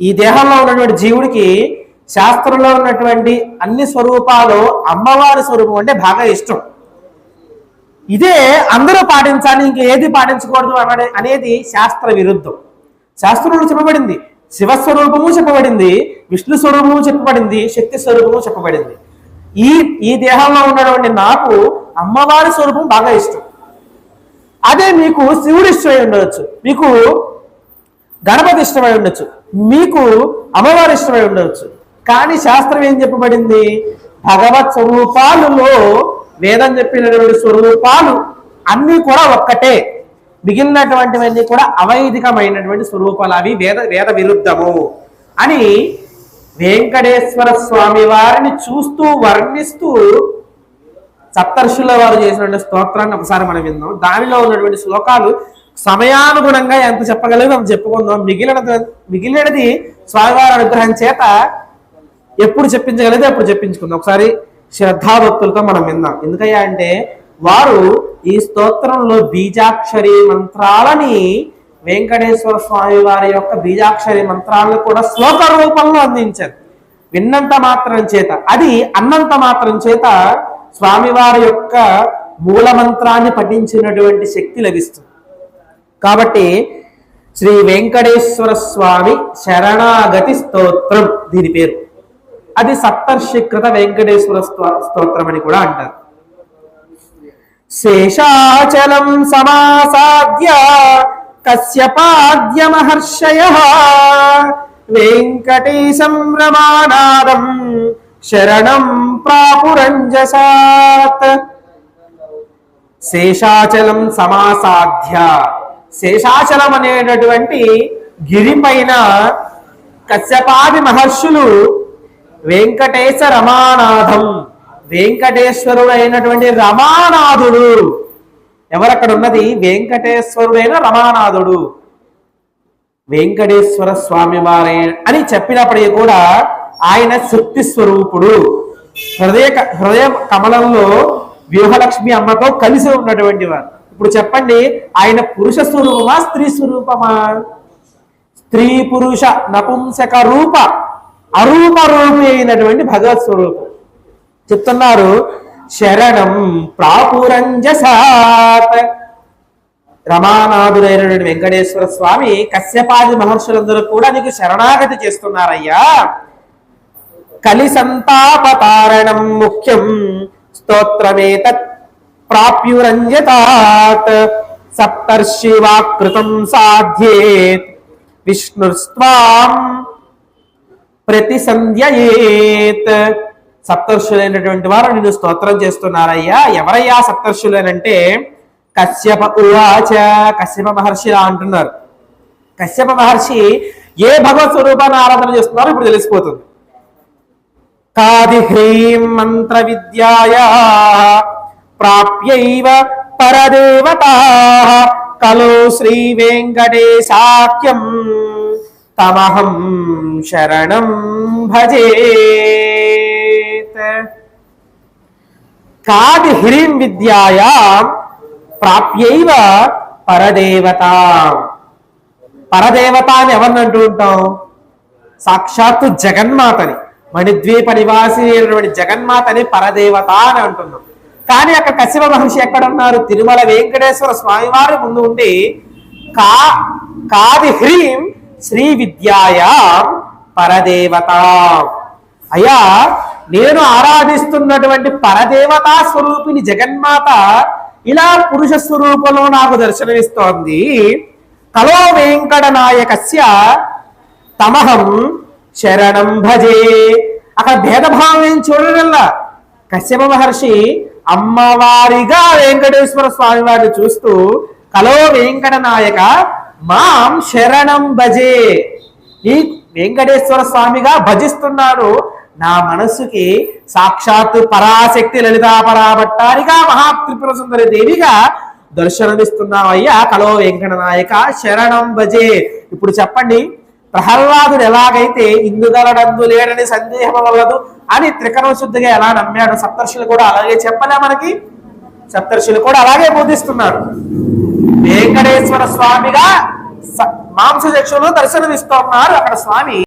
ఈ దేహంలో ఉన్నటువంటి జీవుడికి శాస్త్రంలో ఉన్నటువంటి అన్ని స్వరూపాలు అమ్మవారి స్వరూపం అంటే బాగా ఇష్టం. ఇదే అందరూ పాటించాలి ఇంక ఏది పాటించకూడదు అనే అనేది శాస్త్ర విరుద్ధం. శాస్త్రంలో చెప్పబడింది శివస్వరూపము చెప్పబడింది విష్ణు స్వరూపము చెప్పబడింది శక్తి స్వరూపము చెప్పబడింది. ఈ ఈ దేహంలో ఉన్నటువంటి నాకు అమ్మవారి స్వరూపం బాగా ఇష్టం. అదే మీకు శివుడు ఇష్టమై ఉండవచ్చు మీకు గణపతి ఇష్టమై ఉండొచ్చు. మీకు అమ్మవారి ఇష్టమై ఉండవచ్చు. కానీ శాస్త్రం ఏం చెప్పబడింది? భగవత్ స్వరూపాలులో వేదం చెప్పినటువంటి స్వరూపాలు అన్నీ కూడా ఒక్కటే. మిగిలినటువంటివన్నీ కూడా అవైదికమైనటువంటి స్వరూపాలు అవి వేద వేద విరుద్ధము అని వెంకటేశ్వర స్వామి వారిని చూస్తూ వర్ణిస్తూ సప్తర్షుల వారు చేసినటువంటి స్తోత్రాన్ని ఒకసారి మనం విందాం. దానిలో ఉన్నటువంటి శ్లోకాలు సమయానుగుణంగా ఎంత చెప్పగలిగితే అంత చెప్పుకుందాం. మిగిలిన మిగిలినది స్వామివారి అనుగ్రహం చేత ఎప్పుడు చెప్పించగలిగితే అప్పుడు చెప్పించుకుందాం. ఒకసారి శ్రద్ధాభక్తులతో మనం విందాం. ఎందుకయ్యా అంటే వారు ఈ స్తోత్రంలో బీజాక్షరి మంత్రాలని వెంకటేశ్వర స్వామి వారి యొక్క బీజాక్షరి మంత్రాలను కూడా శ్లోక రూపంలో అందించారు. విన్నంత మాత్రం చేత అది అన్నంత మాత్రం చేత స్వామివారి యొక్క మూల మంత్రాన్ని పఠించినటువంటి శక్తి లభిస్తుంది. కాబట్టి శ్రీ వెంకటేశ్వర స్వామి శరణాగతి స్తోత్రం దీని పేరు. అది సప్తర్షికృత వెంకటేశ్వర స్తోత్రం అని కూడా అంటారు. శేషాచలం సమాసాద్య కశ్యపాద్య మహర్షయ వెంకటేశం రమానాదం శరణం ప్రాపురంజసాత్. శేషాచలం సమాసాధ్య శేషాచలం అనేటటువంటి గిరి పైన కశ్యపాది మహర్షులు వెంకటేశ రమానాథం. వెంకటేశ్వరుడు అయినటువంటి రమానాథుడు. ఎవరక్కడ ఉన్నది వెంకటేశ్వరుడైన రమానాథుడు. వెంకటేశ్వర స్వామి వారే అని చెప్పినప్పటికీ కూడా ఆయన శక్తి స్వరూపుడు. హృదయ హృదయ కమలంలో వ్యూహలక్ష్మి అమ్మతో కలిసి ఉన్నటువంటి వారు. ఇప్పుడు చెప్పండి ఆయన పురుష స్వరూపమా స్త్రీ స్వరూపమా? స్త్రీ పురుష నపుంసక రూప అరూప రూపి అయినటువంటి భగవత్ స్వరూపం. చెప్తున్నారు శరణం ప్రాపురంజసాత్. రమానాథుడైనటువంటి వెంకటేశ్వర స్వామి కశ్యపాది మహర్షులందరూ కూడా నీకు శరణాగతి చేస్తున్నారయ్యా. కలి సంతాపతారణం ముఖ్యం స్తోత్రమేతత్ ప్రాప్యురంజతాత్ సప్తర్షివాకృతం సాధ్యేత్ విష్ణుస్వాం ప్రతిసంధ్యయేత్. సప్తర్షులైనటువంటి వారు నిన్ను స్తోత్రం చేస్తున్నారయ్యా. ఎవరయ్యా సప్తర్షులేనంటే? కశ్యప ఉవాచ కశ్యప మహర్షిలా అంటున్నారు. కశ్యప మహర్షి ఏ భగవత్ స్వరూపాన్ని ఆరాధన చేస్తున్నారో ఇప్పుడు తెలిసిపోతుంది. కాది హ్రీం మంత్ర విద్యాయా ప్రాప్యైవ పరదేవత. కలో శ్రీ వెంకటేశాఖ్యం తమహం శరణం భజే కాది హ్రీం విద్యాయా ప్రాప్యైవ పరదేవత. పరదేవత అని ఎవరిని అంటూ ఉంటాం? సాక్షాత్తు జగన్మాతని. మణిద్వీప నివాసి అయినటువంటి జగన్మాతని పరదేవత అని అంటున్నాం. కానీ అక్కడ కశ్యప మహర్షి ఎక్కడ ఉన్నారు తిరుమల వెంకటేశ్వర స్వామివారి ముందు ఉండి కా కాది హ్రీం శ్రీ విద్యాయ పరదేవత. అయ్యా నేను ఆరాధిస్తున్నటువంటి పరదేవతా స్వరూపిణి జగన్మాత ఇలా పురుష స్వరూపంలో నాకు దర్శనమిస్తోంది. కలో వెంకట నాయకస్య తమహం శరణం భజే. అక్కడ భేదభావం ఏం చూడగల కశ్యప మహర్షి అమ్మవారిగా వెంకటేశ్వర స్వామి వారిని చూస్తూ కలో వెంకట నాయక మాం శరణం భజే. ఈ వెంకటేశ్వర స్వామిగా భజిస్తున్నాను నా మనస్సుకి సాక్షాత్ పరాశక్తి లలితా పరాభట్టారిగా మహాత్రిపుర సుందరి దేవిగా దర్శనమిస్తున్నావయ్యా కలో వెంకట నాయక శరణం భజే. ఇప్పుడు చెప్పండి ప్రహ్లాదుడు ఎలాగైతే ఇందుగలడందు లేడని సందేహం వలదు అని త్రికరణ శుద్ధిగా ఎలా నమ్మాడు సప్తర్షులు కూడా అలాగే చెప్పలే మనకి. సప్తర్షులు కూడా అలాగే బోధిస్తున్నారు. వెంకటేశ్వర స్వామిగా మాంస చక్షులు దర్శనమిస్తున్నారు అక్కడ స్వామి.